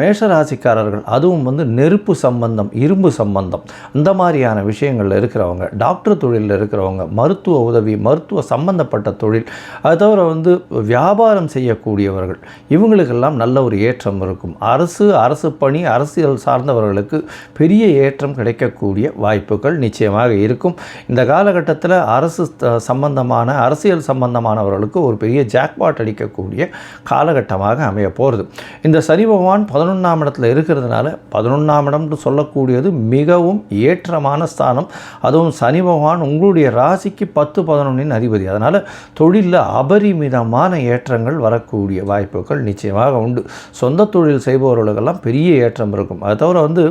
மேஷராசிக்காரர்கள் அதுவும் வந்து நெருப்பு சம்பந்தம் இரும்பு சம்பந்தம். இந்த மாதிரியான விஷயங்களில் இருக்கிறவங்க டாக்டர் தொழிலில் இருக்கிறவங்க மருத்துவ உதவி மருத்துவ சம்பந்தப்பட்ட தொழில் அது தவிர வந்து வியாபாரம் செய்யக்கூடியவர்கள் இவங்களுக்கெல்லாம் நல்ல ஒரு ஏற்றம் இருக்கும். அரசு அரசு பணி அரசியல் சார்ந்தவர்களுக்கு பெரிய ஏற்றம் கிடைக்கக்கூடிய வாய்ப்புகள் நிச்சயமாக இருக்கும். இந்த காலகட்டத்தில் அரசு சம்பந்தமான அரசியல் சம்பந்தமானவர்களுக்கு ஒரு பெரிய ஜாக்பாட் அடிக்கக்கூடிய காலகட்டமாக அமைய போகிறது இந்த சனி பகவான் பதினொன்றாம் இடத்துல இருக்கிறதுனால பதினொன்றாம் இடம்னு சொல்லக்கூடியது மிகவும் ஏற்றமான ஸ்தானம். அதுவும் சனி பகவான் உங்களுடைய ராசிக்கு பத்து பதினொன்றின் அதிபதி. அதனால் தொழிலில் அபரிமிதமான ஏற்றங்கள் வரக்கூடிய வாய்ப்புகள் நிச்சயமாக உண்டு. சொந்த தொழில் செய்பவர்களுக்கெல்லாம் பெரிய ஏற்றம் இருக்கும். அதை தவிர வந்து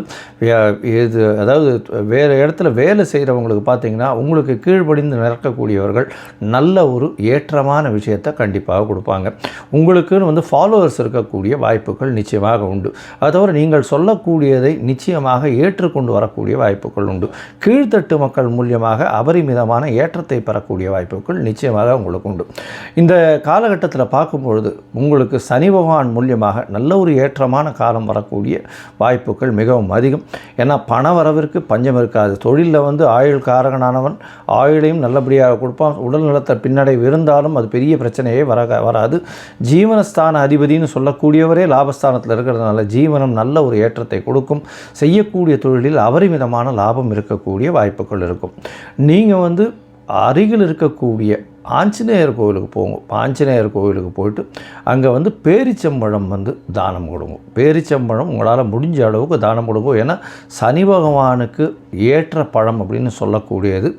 இது அதாவது வேறு இடத்துல வேலை செய்கிறவங்களுக்கு பார்த்தீங்கன்னா உங்களுக்கு கீழ்ப்படிந்து நடக்கக்கூடியவர்கள் நல்ல ஒரு ஏற்றமான விஷயத்தை கண்டிப்பாக கொடுப்பாங்க. உங்களுக்குன்னு வந்து ஃபாலோவர்ஸ் இருக்கக்கூடிய வாய்ப்புகள் நிச்சயமாக உண்டு. அது தவிர நீங்கள் சொல்லக்கூடியதை நிச்சயமாக ஏற்றுக்கொண்டு வரக்கூடிய வாய்ப்புகள் உண்டு. கீழ்த்தட்டு மக்கள் மூலியமாக அபரிமிதமான ஏற்றத்தை பெறக்கூடிய வாய்ப்புகள் நிச்சயமாக உங்களுக்கு உண்டு. இந்த காலகட்டத்தில் பார்க்கும்பொழுது உங்களுக்கு சனி பகவான் மூலியமாக நல்ல ஒரு ஏற்றமான காலம் வரக்கூடிய வாய்ப்புகள் மிகவும் அதிகம். ஏன்னா பண வரவிற்கு பஞ்சம் இருக்காது. தொழிலில் வந்து ஆயுள் காரகனானவன் ஆயுளையும் நல்லபடியாக கொடுப்பான். உடல் நலத்தை பின்னடைவு இருந்தாலும் அது பெரிய பிரச்சனையே வர வராது. ஜீவனஸ்தான அதிபதினு சொல்லக்கூடியவரே லாபஸ்தானத்தில் இருக்கிறதுனால ஜீவனம் நல்ல ஒரு ஏற்றத்தை கொடுக்கும். செய்யக்கூடிய தொழிலில் அபரிமிதமான லாபம் இருக்கக்கூடிய வாய்ப்புகள் இருக்கும். நீங்கள் வந்து அருகில் இருக்கக்கூடிய ஆஞ்சநேயர் கோவிலுக்கு போங்க. ஆஞ்சநேயர் கோவிலுக்கு போயிட்டு அங்கே வந்து பேரிச்சம்பழம் வந்து தானம் கொடுங்க. பேரிச்சம்பழம் உங்களால் முடிஞ்ச அளவுக்கு தானம் கொடுங்க. ஏன்னா சனி பகவானுக்கு ஏற்ற பழம் அப்படின்னு சொல்லக்கூடியது.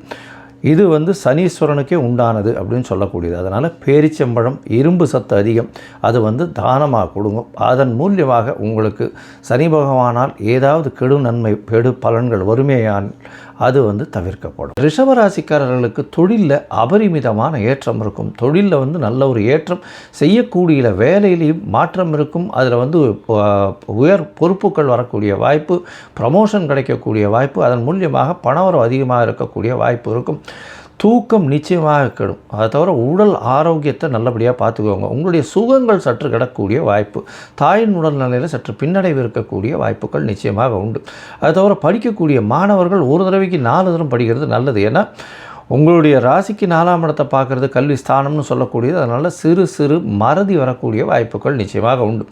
இது வந்து சனீஸ்வரனுக்கே உண்டானது அப்படின்னு சொல்லக்கூடியது. அதனால் பேரிச்சம்பழம் இரும்பு சத்து அதிகம். அது வந்து தானமாக கொடுங்க அதன் மூலியமாக உங்களுக்கு சனி பகவானால் ஏதாவது கெடு நன்மை பெடு பலன்கள் வறுமையான் அது வந்து தவிர்க்கப்படும். ரிஷபராசிக்காரர்களுக்கு தொழிலில் அபரிமிதமான ஏற்றம் இருக்கும். தொழிலில் வந்து நல்ல ஒரு ஏற்றம் செய்யக்கூடிய வேலையிலையும் மாற்றம் இருக்கும். அதில் வந்து உயர் பொறுப்புகள் வரக்கூடிய வாய்ப்பு ப்ரமோஷன் கிடைக்கக்கூடிய வாய்ப்பு அதன் மூலியமாக பணவரம் அதிகமாக இருக்கக்கூடிய வாய்ப்பு இருக்கும். தூக்கம் நிச்சயமாக கெடும். அதை தவிர உடல் ஆரோக்கியத்தை நல்லபடியாக பார்த்துக்கோங்க. உங்களுடைய சுகங்கள் சற்று கிடக்கக்கூடிய வாய்ப்பு. தாயின் உடல் நிலையில் சற்று பின்னடைவு இருக்கக்கூடிய வாய்ப்புகள் நிச்சயமாக உண்டு. அதை தவிர படிக்கக்கூடிய மாணவர்கள் ஒரு தடவைக்கு நாலு தரம் படிக்கிறது நல்லது. ஏன்னா உங்களுடைய ராசிக்கு நாலாம் இடத்தை பார்க்குறது கல்வி ஸ்தானம்னு சொல்லக்கூடியது. அதனால் சிறு சிறு மறதி வரக்கூடிய வாய்ப்புகள் நிச்சயமாக உண்டு.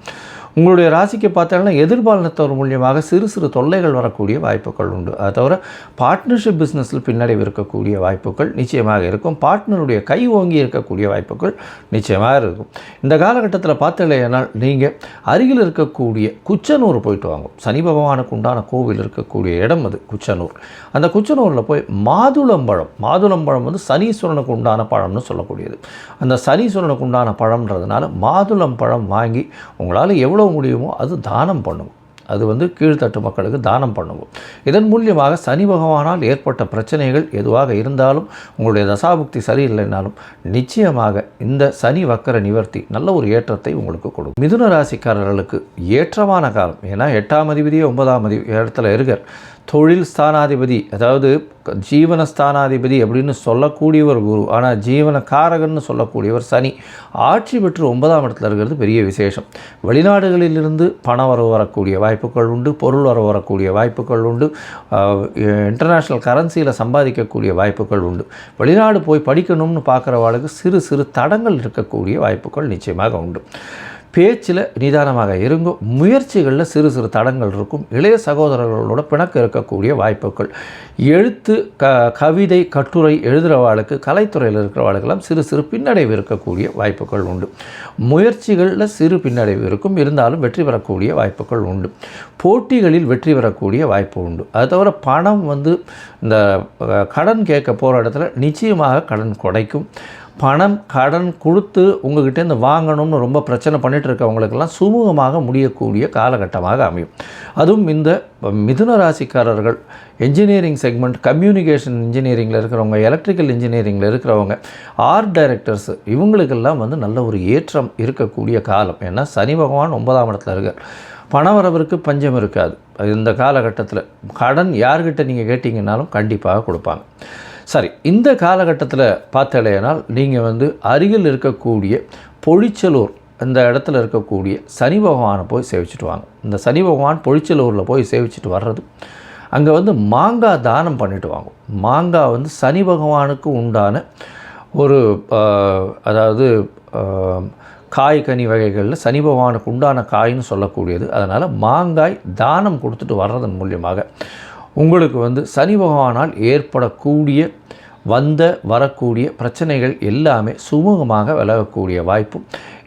உங்களுடைய ராசிக்கு பார்த்தீங்கன்னா எதிர்பாலனத்தவர் மூலியமாக சிறு சிறு தொல்லைகள் வரக்கூடிய வாய்ப்புகள் உண்டு. அதை தவிர பார்ட்னர்ஷிப் பிஸ்னஸில் பின்னடைவு இருக்கக்கூடிய வாய்ப்புகள் நிச்சயமாக இருக்கும். பார்ட்னருடைய கை ஓங்கி இருக்கக்கூடிய வாய்ப்புகள் நிச்சயமாக இருக்கும். இந்த காலகட்டத்தில் பார்த்தீங்கன்னா நீங்கள் அருகில் இருக்கக்கூடிய குச்சனூர் போயிட்டு வாங்க சனி பகவானுக்கு உண்டான கோவில் இருக்கக்கூடிய இடம் அது குச்சனூர். அந்த குச்சனூரில் போய் மாதுளம்பழம் மாதுளம்பழம் வந்து சனீஸ்வரனுக்கு உண்டான பழம்னு சொல்லக்கூடியது. அந்த சனீஸ்வரனுக்கு உண்டான பழம்ன்றதுனால மாதுளம்பழம் வாங்கி உங்களால் எவ்வளோ முடியுமோ அது தானம் பண்ணுவோம் அது வந்து கீழ்த்தட்டு மக்களுக்கு தானம் பண்ணுவோம் இதன் மூலியமாக சனி பகவானால் ஏற்பட்ட பிரச்சனைகள் எதுவாக இருந்தாலும் உங்களுடைய தசாபுக்தி சரியில்லைனாலும் நிச்சயமாக இந்த சனி வக்கர நிவர்த்தி நல்ல ஒரு ஏற்றத்தை உங்களுக்கு கொடுக்கும். மிதுன ராசிக்காரர்களுக்கு ஏற்றமான காலம். ஏன்னா எட்டாம் அதிபதியே ஒன்பதாம் அதிபதி இடத்துல இருக்கார். தொழில் ஸ்தானாதிபதி அதாவது ஜீவன ஸ்தானாதிபதி அப்படின்னு சொல்லக்கூடியவர் குரு. ஆனால் ஜீவன காரகன்னு சொல்லக்கூடியவர் சனி. ஆட்சி பெற்று ஒன்பதாம் இடத்துல இருக்கிறது பெரிய விசேஷம். வெளிநாடுகளிலிருந்து பண வரவு வரக்கூடிய வாய்ப்புகள் உண்டு பொருள் வரவு வரக்கூடிய வாய்ப்புகள் உண்டு இன்டர்நேஷ்னல் கரன்சியில் சம்பாதிக்கக்கூடிய வாய்ப்புகள் உண்டு. வெளிநாடு போய் படிக்கணும்னு பார்க்குறவாளுக்கு சிறு சிறு தடங்கள் இருக்கக்கூடிய வாய்ப்புகள் நிச்சயமாக உண்டு. பேச்சில் நிதானமாக இருங்கும் முயற்சிகளில் சிறு சிறு தடங்கள் இருக்கும். இளைய சகோதரர்களோட பிணக்கு இருக்கக்கூடிய வாய்ப்புகள். எழுத்து க கவிதை கட்டுரை எழுதுகிறவாளுக்கு கலைத்துறையில் இருக்கிறவாளுக்கெல்லாம் சிறு சிறு பின்னடைவு இருக்கக்கூடிய வாய்ப்புகள் உண்டு. முயற்சிகளில் சிறு பின்னடைவு இருக்கும். இருந்தாலும் வெற்றி பெறக்கூடிய வாய்ப்புகள் உண்டு. போட்டிகளில் வெற்றி பெறக்கூடிய வாய்ப்பு உண்டு. அது தவிர பணம் வந்து இந்த கடன் கேட்க போகிற இடத்துல நிச்சயமாக கடன் கொடைக்கும் பணம் கடன் கொடுத்து உங்ககிட்டேருந்து வாங்கணும்னு ரொம்ப பிரச்சனை பண்ணிகிட்டு இருக்கவங்களுக்கெல்லாம் சுமூகமாக முடியக்கூடிய காலகட்டமாக அமையும். அதுவும் இந்த மிதுன ராசிக்காரர்கள் என்ஜினியரிங் செக்மெண்ட் கம்யூனிகேஷன் இன்ஜினியரிங்கில் இருக்கிறவங்க எலக்ட்ரிக்கல் இன்ஜினியரிங்கில் இருக்கிறவங்க ஆர்ட் டைரக்டர்ஸ் இவங்களுக்கெல்லாம் வந்து நல்ல ஒரு ஏற்றம் இருக்கக்கூடிய காலம். ஏன்னா சனி பகவான் ஒன்பதாம் இடத்துல இருக்கார். பணவரவிற்கு பஞ்சம் இருக்காது. இந்த காலகட்டத்தில் கடன் யார்கிட்ட நீங்கள் கேட்டிங்கன்னாலும் கண்டிப்பாக கொடுப்பாங்க. சரி இந்த காலகட்டத்தில் பார்த்தலையானால் நீங்கள் வந்து அருகில் இருக்கக்கூடிய பொழிச்சலூர் இந்த இடத்துல இருக்கக்கூடிய சனி பகவானை போய் சேவிச்சிட்டு வாங்க. இந்த சனி பகவான் பொழிச்சலூரில் போய் சேவிச்சிட்டு வர்றது அங்கே வந்து மாங்காய் தானம் பண்ணிட்டு வாங்க. மாங்காய் வந்து சனி பகவானுக்கு உண்டான ஒரு அதாவது காய் கனி வகைகளில் சனி பகவானுக்கு உண்டான காயின்னு சொல்லக்கூடியது. அதனால் மாங்காய் தானம் கொடுத்துட்டு வர்றதன் மூலியமாக உங்களுக்கு வந்து சனி பகவானால் ஏற்படக்கூடிய வந்த வரக்கூடிய பிரச்சனைகள் எல்லாமே சுமூகமாக விலகக்கூடிய வாய்ப்பும்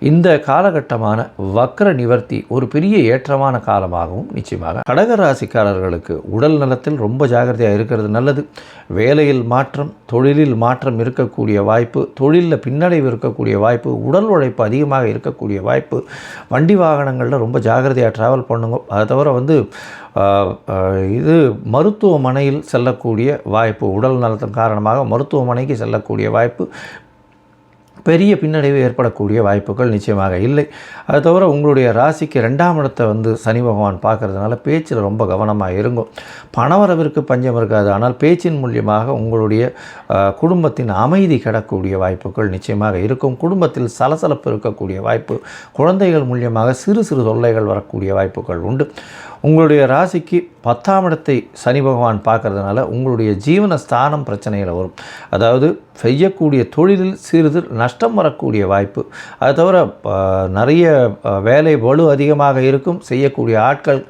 இந்த காலகட்டமான வக்ர நிவர்த்தி ஒரு பெரிய ஏற்றமான காலமாகவும் நிச்சயமாக கடக ராசிக்காரர்களுக்கு உடல் நலத்தில் ரொம்ப ஜாகிரதையாக இருக்கிறது நல்லது. வேலையில் மாற்றம் தொழிலில் மாற்றம் இருக்கக்கூடிய வாய்ப்பு தொழிலில் பின்னடைவு இருக்கக்கூடிய வாய்ப்பு உடல் உழைப்பு அதிகமாக இருக்கக்கூடிய வாய்ப்பு வண்டி வாகனங்களில் ரொம்ப ஜாகிரதையாக ட்ராவல் பண்ணுங்க. அதை தவிர வந்து இது மருத்துவமனையில் செல்லக்கூடிய வாய்ப்பு உடல் நலத்தின் காரணமாக மருத்துவமனைக்கு செல்லக்கூடிய வாய்ப்பு பெரிய பின்னடைவு ஏற்படக்கூடிய வாய்ப்புகள் நிச்சயமாக இல்லை. அது தவிர உங்களுடைய ராசிக்கு ரெண்டாம் இடத்தை வந்து சனி பகவான் பார்க்கறதுனால பேச்சில் ரொம்ப கவனமாக இருங்கும் பணவரவிற்கு பஞ்சம் இருக்காது. ஆனால் பேச்சின் மூலியமாக உங்களுடைய குடும்பத்தின் அமைதி கிடக்கூடிய வாய்ப்புகள் நிச்சயமாக இருக்கும். குடும்பத்தில் சலசலப்பு இருக்கக்கூடிய வாய்ப்பு குழந்தைகள் மூலியமாக சிறு சிறு தொல்லைகள் வரக்கூடிய வாய்ப்புகள் உண்டு. உங்களுடைய ராசிக்கு பத்தாம் இடத்தை சனி பகவான் பார்க்கறதுனால உங்களுடைய ஜீவன ஸ்தானம் பிரச்சனையில் வரும். அதாவது செய்யக்கூடிய தொழிலில் சிறிது நஷ்டம் வரக்கூடிய வாய்ப்பு. அது தவிர நிறைய வேலை வலு அதிகமாக இருக்கும். செய்யக்கூடிய ஆட்கள்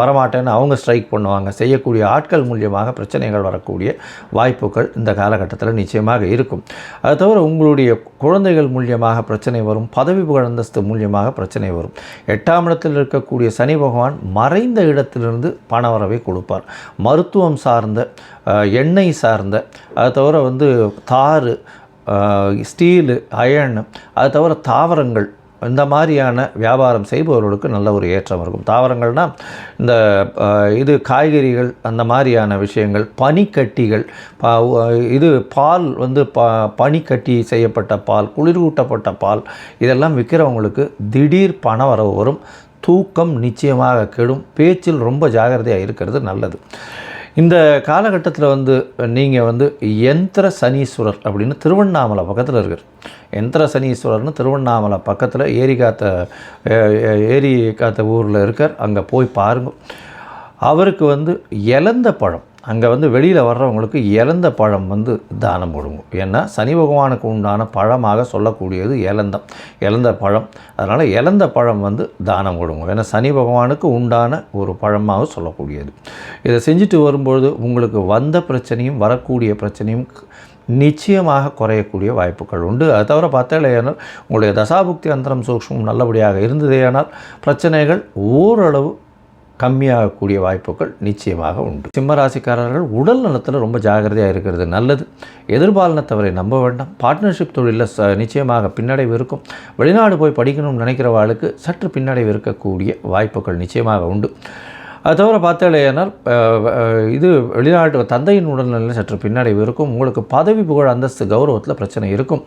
வரமாட்டேன்னு அவங்க ஸ்ட்ரைக் பண்ணுவாங்க. செய்யக்கூடிய ஆட்கள் மூலியமாக பிரச்சனைகள் வரக்கூடிய வாய்ப்புகள் இந்த காலகட்டத்தில் நிச்சயமாக இருக்கும். அது தவிர உங்களுடைய குழந்தைகள் மூலியமாக பிரச்சனை வரும். பதவி புகழந்தஸ்து மூலியமாக பிரச்சனை வரும். எட்டாம் இடத்தில் இருக்கக்கூடிய சனி பகவான் மறை குறைந்த இடத்திலிருந்து பண வரவை கொடுப்பார். மருத்துவம் சார்ந்த எண்ணெய் சார்ந்த அதை தவிர வந்து தாறு ஸ்டீலு அயன் அது தவிர தாவரங்கள் இந்த மாதிரியான வியாபாரம் செய்பவர்களுக்கு நல்ல ஒரு ஏற்றம் இருக்கும். தாவரங்கள்னால் இந்த இது காய்கறிகள் அந்த மாதிரியான விஷயங்கள் பனிக்கட்டிகள் இது பால் வந்து ப பனிக்கட்டி செய்யப்பட்ட பால் குளிர்கூட்டப்பட்ட பால் இதெல்லாம் விற்கிறவங்களுக்கு திடீர் பண வரவு வரும். தூக்கம் நிச்சயமாக கெடும். பேச்சில் ரொம்ப ஜாகிரதையாக இருக்கிறது நல்லது. இந்த காலகட்டத்தில் வந்து நீங்கள் வந்து யந்திர சனீஸ்வரர் அப்படின்னு திருவண்ணாமலை பக்கத்தில் இருக்கார் யந்திர சனீஸ்வரர்னு திருவண்ணாமலை பக்கத்தில் ஏரி காத்த ஏரி காத்த ஊரில் இருக்கார். அங்கே போய் பாருங்க. அவருக்கு வந்து இலந்த பழம். அங்கே வந்து வெளியில் வர்றவங்களுக்கு இலந்த பழம் வந்து தானம் கொடுங்க. ஏன்னா சனி பகவானுக்கு உண்டான பழமாக சொல்லக்கூடியது இலந்தம் இழந்த பழம். அதனால் இழந்த பழம் வந்து தானம் கொடுங்க. ஏன்னா சனி பகவானுக்கு உண்டான ஒரு பழமாக சொல்லக்கூடியது. இதை செஞ்சுட்டு வரும்பொழுது உங்களுக்கு வந்த பிரச்சனையும் வரக்கூடிய பிரச்சனையும் நிச்சயமாக குறையக்கூடிய வாய்ப்புகள் உண்டு. அது தவிர பார்த்தாலேயானால் உங்களுடைய தசாபுக்தி அந்தரம் சூக்ஷமும் நல்லபடியாக இருந்ததேயானால் பிரச்சனைகள் ஓரளவு கம்மியாகக்கூடிய வாய்ப்புகள் நிச்சயமாக உண்டு. சிம்மராசிக்காரர்கள் உடல் நலத்தில் ரொம்ப ஜாகிரதையாக இருக்கிறது நல்லது. எதிர்பாலனத்தவரை நம்ப வேண்டாம். பார்ட்னர்ஷிப் தொழிலில் ச நிச்சயமாக பின்னடைவு இருக்கும். வெளிநாடு போய் படிக்கணும்னு நினைக்கிறவாளுக்கு சற்று பின்னடைவு இருக்கக்கூடிய வாய்ப்புகள் நிச்சயமாக உண்டு. அது தவிர பார்த்தாலேயானால் இது வெளிநாட்டு தந்தையின் உடல்நிலையில் சற்று பின்னடைவு இருக்கும். உங்களுக்கு பதவி புகழ் அந்தஸ்து கௌரவத்தில் பிரச்சனை இருக்கும்.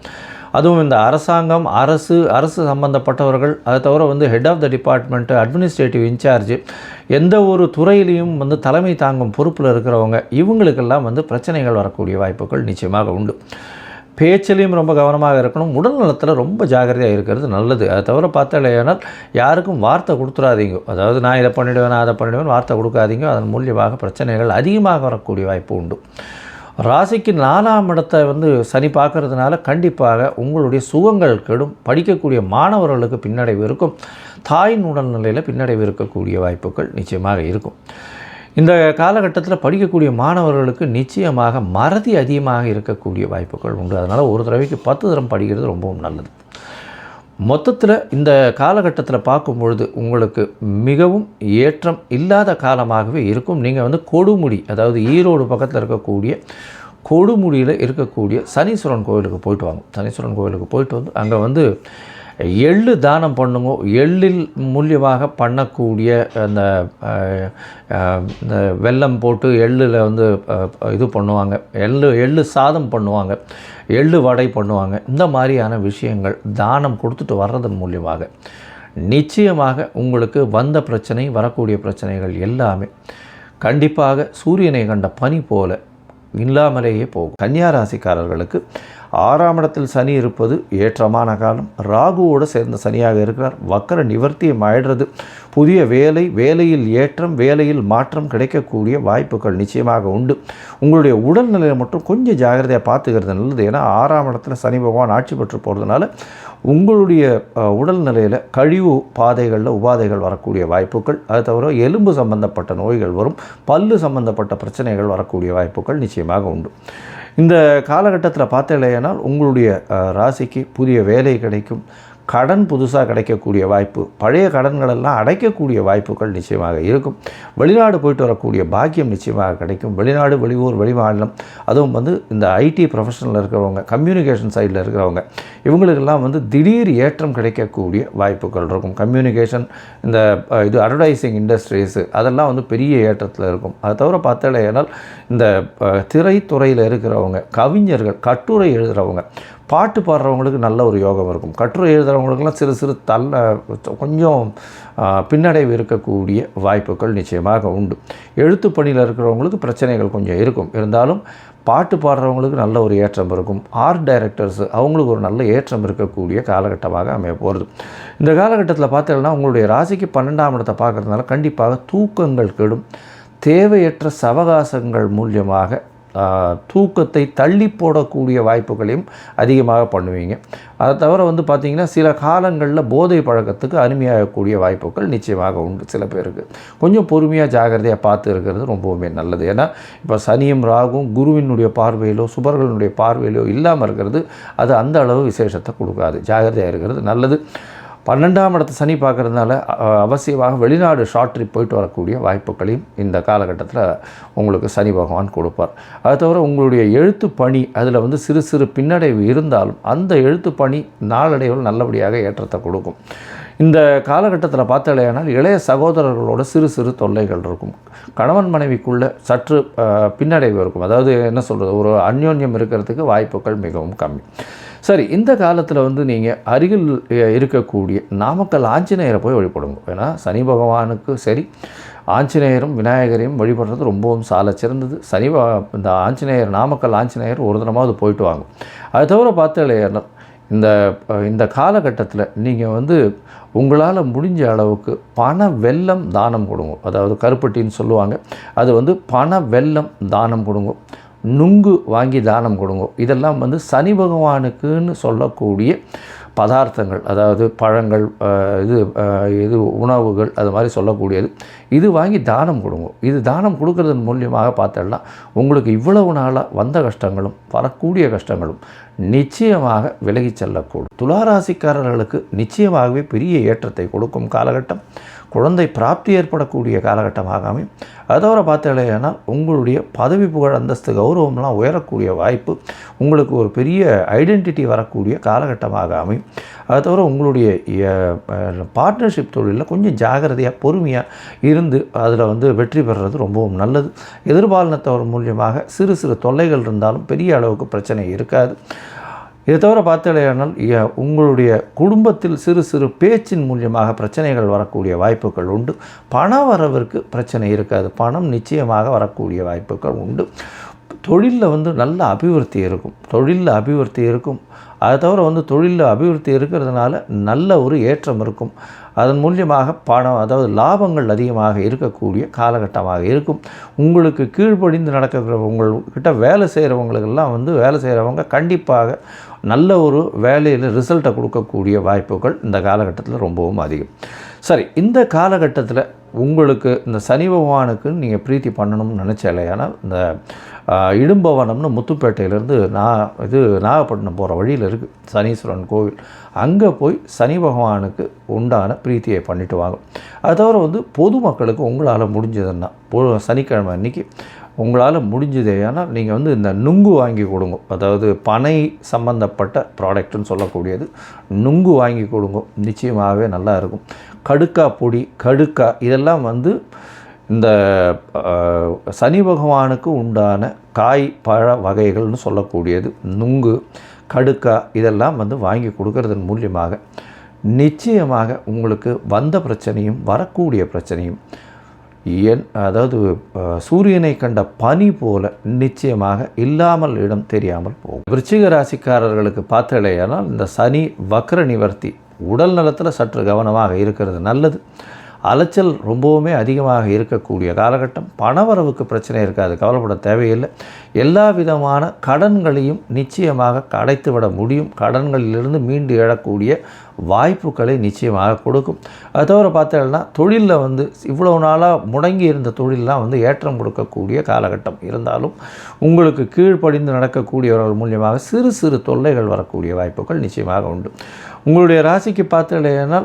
அதுவும் இந்த அரசாங்கம் அரசு அரசு சம்பந்தப்பட்டவர்கள் அதை தவிர வந்து head of the department administrative incharge எந்த ஒரு துறையிலையும் வந்து தலைமை தாங்கும் பொறுப்பில் இருக்கிறவங்க இவங்களுக்கெல்லாம் வந்து பிரச்சனைகள் வரக்கூடிய வாய்ப்புகள் நிச்சயமாக உண்டு. பேச்சிலையும் ரொம்ப கவனமாக இருக்கணும். உடல் நலத்தில் ரொம்ப ஜாகிரதையாக இருக்கிறது நல்லது. அதை தவிர பார்த்தாலேனால் யாருக்கும் வார்த்தை கொடுத்துடாதீங்க அதாவது நான் இதை பண்ணிவிடுவேன் நான் அதை பண்ணிவிடுவேன் வார்த்தை கொடுக்காதீங்க. அதன் மூலியமாக பிரச்சனைகள் அதிகமாக வரக்கூடிய வாய்ப்பு உண்டு. ராசிக்கு நாலாம் இடத்தை வந்து சனி பார்க்கறதுனால கண்டிப்பாக உங்களுடைய சுகங்கள் கெடும். படிக்கக்கூடிய மாணவர்களுக்கு பின்னடைவு இருக்கும். தாயின் உடல்நிலையில் பின்னடைவு இருக்கக்கூடிய வாய்ப்புகள் நிச்சயமாக இருக்கும். இந்த காலகட்டத்தில் படிக்கக்கூடிய மாணவர்களுக்கு நிச்சயமாக மறதி அதிகமாக இருக்கக்கூடிய வாய்ப்புகள் உண்டு. அதனால் ஒரு தடவைக்கு பத்து தரம் படிக்கிறது ரொம்பவும் நல்லது. மொத்தத்தில் இந்த காலகட்டத்தில் பார்க்கும் பொழுது உங்களுக்கு மிகவும் ஏற்றம் இல்லாத காலமாகவே இருக்கும். நீங்கள் வந்து கொடுமுடி அதாவது ஈரோடு பக்கத்தில் இருக்கக்கூடிய கொடுமுடியில் இருக்கக்கூடிய சனீஸ்வரன் கோவிலுக்கு போயிட்டு வாங்க. சனீஸ்வரன் கோவிலுக்கு போயிட்டு வந்து அங்கே வந்து எள்ளு தானம் பண்ணுங்க எள்ளில் மூலியமாக பண்ணக்கூடிய அந்த இந்த வெல்லம் போட்டு எள்ளில் வந்து இது பண்ணுவாங்க. எள்ளு எள்ளு சாதம் பண்ணுவாங்க. எள்ளு வடை பண்ணுவாங்க. இந்த மாதிரியான விஷயங்கள் தானம் கொடுத்துட்டு வர்றதன் மூலியமாக நிச்சயமாக உங்களுக்கு வந்த பிரச்சனை வரக்கூடிய பிரச்சனைகள் எல்லாமே கண்டிப்பாக சூரியனை கண்ட பனி போல இல்லாமலேயே போகும். கன்னியாராசிக்காரர்களுக்கு ஆறாம் இடத்தில் சனி இருப்பது ஏற்றமான காலம். ராகுவோடு சேர்ந்த சனியாக இருக்கிறார். வக்கர நிவர்த்தியம் ஆயிடுறது புதிய வேலை வேலையில் ஏற்றம் வேலையில் மாற்றம் கிடைக்கக்கூடிய வாய்ப்புகள் நிச்சயமாக உண்டு. உங்களுடைய உடல்நிலையை மட்டும் கொஞ்சம் ஜாகிரதையாக பார்த்துக்கிறது நல்லது. ஏன்னா ஆறாம் இடத்துல சனி பகவான் ஆட்சி பெற்று போகிறதுனால உங்களுடைய உடல்நிலையில் கழிவு பாதைகளில் உபாதைகள் வரக்கூடிய வாய்ப்புகள். அது தவிர எலும்பு சம்பந்தப்பட்ட நோய்கள் வரும். பல்லு சம்பந்தப்பட்ட பிரச்சனைகள் வரக்கூடிய வாய்ப்புகள் நிச்சயமாக உண்டு. இந்த காலகட்டத்தில் பார்த்தீங்களேனால் உங்களுடைய ராசிக்கு புதிய வேலை கிடைக்கும். கடன் புதுசாக கிடைக்கக்கூடிய வாய்ப்பு பழைய கடன்களெல்லாம் அடைக்கக்கூடிய வாய்ப்புகள் நிச்சயமாக இருக்கும். வெளிநாடு போயிட்டு வரக்கூடிய பாக்கியம் நிச்சயமாக கிடைக்கும். வெளிநாடு வெளியூர் வெளிமாநிலம் அதுவும் வந்து இந்த ஐடி ப்ரொஃபஷனில் இருக்கிறவங்க கம்யூனிகேஷன் சைடில் இருக்கிறவங்க இவங்களுக்கெல்லாம் வந்து திடீர் ஏற்றம் கிடைக்கக்கூடிய வாய்ப்புகள் இருக்கும். கம்யூனிகேஷன் இந்த இது அட்வர்டைஸிங் இண்டஸ்ட்ரீஸு அதெல்லாம் வந்து பெரிய ஏற்றத்தில் இருக்கும். அதை தவிர பார்த்தாலேனால் இந்த திரைத்துறையில் இருக்கிறவங்க கவிஞர்கள் கட்டுரை எழுதுகிறவங்க பாட்டு பாடுறவங்களுக்கு நல்ல ஒரு யோகம் இருக்கும். கட்டுரை எழுதுகிறவங்களுக்கெல்லாம் சிறு சிறு தள்ள கொஞ்சம் பின்னடைவு இருக்கக்கூடிய வாய்ப்புகள் நிச்சயமாக உண்டு. எழுத்து பணியில் இருக்கிறவங்களுக்கு பிரச்சனைகள் கொஞ்சம் இருக்கும். இருந்தாலும் பாட்டு பாடுறவங்களுக்கு நல்ல ஒரு ஏற்றம் இருக்கும். ஆர்ட் டைரக்டர்ஸ் அவங்களுக்கு ஒரு நல்ல ஏற்றம் இருக்கக்கூடிய காலகட்டமாக அமைய போகிறது இந்த காலகட்டத்தில் பார்த்தீங்கன்னா உங்களுடைய ராசிக்கு பன்னெண்டாம் இடத்தை பார்க்குறதுனால கண்டிப்பாக தூக்கங்கள் கெடும். தேவையற்ற சவகாசங்கள் மூலியமாக தூக்கத்தை தள்ளி போடக்கூடிய வாய்ப்புகளையும் அதிகமாக பண்ணுவீங்க. அதை தவிர வந்து பார்த்திங்கன்னா சில காலங்களில் போதை பழக்கத்துக்கு அருமையாகக்கூடிய வாய்ப்புகள் நிச்சயமாக உண்டு சில பேருக்கு. கொஞ்சம் பொறுமையாக ஜாகிரதையாக பார்த்து இருக்கிறது ரொம்பவுமே நல்லது. ஏன்னா இப்போ சனியும் ராகும் குருவினுடைய பார்வையிலோ சுபர்களுடைய பார்வையிலோ இல்லாமல் இருக்கிறது அது அந்த அளவு விசேஷத்தை கொடுக்காது. ஜாகிரதையாக இருக்கிறது நல்லது. பன்னெண்டாம் இடத்த சனி பார்க்கறதுனால அவசியமாக வெளிநாடு ஷார்ட் ட்ரிப் போயிட்டு வரக்கூடிய வாய்ப்புகளையும் இந்த காலகட்டத்தில் உங்களுக்கு சனி பகவான் கொடுப்பார். அது தவிர உங்களுடைய எழுத்து பணி அதில் வந்து சிறு சிறு பின்னடைவு இருந்தாலும் அந்த எழுத்து பணி நாளடைவில் நல்லபடியாக ஏற்றத்தை கொடுக்கும். இந்த காலகட்டத்தில் பார்த்தாலேயானால் இளைய சகோதரர்களோட சிறு சிறு தொல்லைகள் இருக்கும். கணவன் மனைவிக்குள்ள சற்று பின்னடைவு இருக்கும். அதாவது என்ன சொல்கிறது ஒரு அந்யோன்யம் இருக்கிறதுக்கு வாய்ப்புகள் மிகவும் கம்மி. சரி இந்த காலத்தில் வந்து நீங்கள் அருகில் இருக்கக்கூடிய நாமக்கல் ஆஞ்சநேயரை போய் வழிபடுங்க. ஏன்னா சனி பகவானுக்கு சரி ஆஞ்சநேயரும் விநாயகரையும் வழிபடுறது ரொம்பவும் சால சிறந்தது. சனி இந்த ஆஞ்சநேயர் நாமக்கல் ஆஞ்சநேயர் ஒரு தினமாவது போயிட்டு வாங்க. அது தவிர பார்த்தாலேயானால் இந்த இந்த காலகட்டத்தில் நீங்கள் வந்து உங்களால் முடிஞ்ச அளவுக்கு பண வெல்லம் தானம் கொடுங்க. அதாவது கருப்பட்டின்னு சொல்லுவாங்க. அது வந்து பண வெல்லம் தானம் கொடுங்க. நுங்கு வாங்கி தானம் கொடுங்க. இதெல்லாம் வந்து சனி பகவானுக்குன்னு சொல்லக்கூடிய பதார்த்தங்கள் அதாவது பழங்கள் இது இது உணவுகள் அது மாதிரி சொல்லக்கூடியது. இது வாங்கி தானம் கொடுங்க. இது தானம் கொடுக்கறதன் மூலியமாக பார்த்தோம்னா உங்களுக்கு இவ்வளவு நாளாக வந்த கஷ்டங்களும் வரக்கூடிய கஷ்டங்களும் நிச்சயமாக விலகி செல்லக்கூடும். துளாராசிக்காரர்களுக்கு நிச்சயமாகவே பெரிய ஏற்றத்தை கொடுக்கும் காலகட்டம். குழந்தை பிராப்தி ஏற்படக்கூடிய காலகட்டமாக அமையும் அதை தவிர பார்த்தீங்கன்னா உங்களுடைய பதவி புகழ் அந்தஸ்து கௌரவம்லாம் உயரக்கூடிய வாய்ப்பு உங்களுக்கு ஒரு பெரிய ஐடென்டிட்டி வரக்கூடிய காலகட்டமாக அமையும் அதை தவிர உங்களுடைய பார்ட்னர்ஷிப் தொழிலில் கொஞ்சம் ஜாகிரதையாக பொறுமையாக இருந்து அதில் வந்து வெற்றி பெறுறது ரொம்பவும் நல்லது. எதிர்பாலினத்தவர் மூலியமாக சிறு சிறு தொல்லைகள் இருந்தாலும் பெரிய அளவுக்கு பிரச்சனை இருக்காது. இதை தவிர பார்த்தீங்கன்னா உங்களுடைய குடும்பத்தில் சிறு சிறு பேச்சின் மூலியமாக பிரச்சனைகள் வரக்கூடிய வாய்ப்புகள் உண்டு. பண வரவிற்கு பிரச்சனை இருக்காது. பணம் நிச்சயமாக வரக்கூடிய வாய்ப்புகள் உண்டு. தொழிலில் வந்து நல்ல அபிவிருத்தி இருக்கும். தொழிலில் அபிவிருத்தி இருக்கும். அதை தவிர வந்து தொழிலில் அபிவிருத்தி இருக்கிறதுனால நல்ல ஒரு ஏற்றம் இருக்கும். அதன் மூலியமாக பணம் அதாவது லாபங்கள் அதிகமாக இருக்கக்கூடிய காலகட்டமாக இருக்கும். உங்களுக்கு கீழ்ப்படிந்து நடக்கிற உங்கள்கிட்ட வேலை செய்கிறவங்களுக்கெல்லாம் வந்து வேலை செய்கிறவங்க கண்டிப்பாக நல்ல ஒரு வேலையில் ரிசல்ட்டை கொடுக்கக்கூடிய வாய்ப்புகள் இந்த காலகட்டத்தில் ரொம்பவும் அதிகம். சரி இந்த காலகட்டத்தில் உங்களுக்கு இந்த சனி பகவானுக்கு நீங்கள் பிரீத்தி பண்ணணும்னு நினச்சாலே ஆனால் இந்த இடும்பவனம்னு முத்துப்பேட்டையிலேருந்து நான் இது நாகப்பட்டினம் போகிற வழியில் இருக்குது சனீஸ்வரன் கோவில். அங்கே போய் சனி பகவானுக்கு உண்டான பிரீத்தியை பண்ணிட்டு வாங்க. அது தவிர வந்து பொதுமக்களுக்கு உங்களால் முடிஞ்சதுன்னா பொ- சனிக்கிழமை அன்றைக்கி உங்களால் முடிஞ்சதே. ஆனால் நீங்கள் வந்து இந்த நுங்கு வாங்கி கொடுங்க. அதாவது பனை சம்பந்தப்பட்ட ப்ராடக்ட்னு சொல்லக்கூடியது. நுங்கு வாங்கி கொடுங்க. நிச்சயமாகவே நல்லா இருக்கும். கடுக்கா பொடி கடுக்கா இதெல்லாம் வந்து இந்த சனி பகவானுக்கு உண்டான காய் பழ வகைகள்னு சொல்லக்கூடியது. நுங்கு கடுக்கா இதெல்லாம் வந்து வாங்கி கொடுக்கறதன் மூலியமாக நிச்சயமாக உங்களுக்கு வந்த பிரச்சனையும் வரக்கூடிய பிரச்சனையும் என் அதாவது சூரியனை கண்ட பனி போல நிச்சயமாக இல்லாமல் இடம் தெரியாமல் போகும். விருச்சிக ராசிக்காரர்களுக்கு பார்த்தலையானால் இந்த சனி வக்ர நிவர்த்தி உடல் நலத்தில் சற்று கவனமாக இருக்கிறது நல்லது. அலைச்சல் ரொம்பவுமே அதிகமாக இருக்கக்கூடிய காலகட்டம். பணவரவுக்கு பிரச்சனை இருக்காது கவலைப்பட தேவையில்லை. எல்லா விதமான கடன்களையும் நிச்சயமாக அடைத்து விட முடியும். கடன்களிலிருந்து மீண்டு எழக்கூடிய வாய்ப்புகளை நிச்சயமாக கொடுக்கும். அது தவிர பார்த்தீங்கன்னா தொழிலில் வந்து இவ்வளோ நாளாக முடங்கி இருந்த தொழிலெலாம் வந்து ஏற்றம் கொடுக்கக்கூடிய காலகட்டம். இருந்தாலும் உங்களுக்கு கீழ்ப்படிந்து நடக்கக்கூடியவர்கள் மூலியமாக சிறு சிறு தொல்லைகள் வரக்கூடிய வாய்ப்புகள் நிச்சயமாக உண்டு. உங்களுடைய ராசிக்கு பார்த்தீங்கன்னா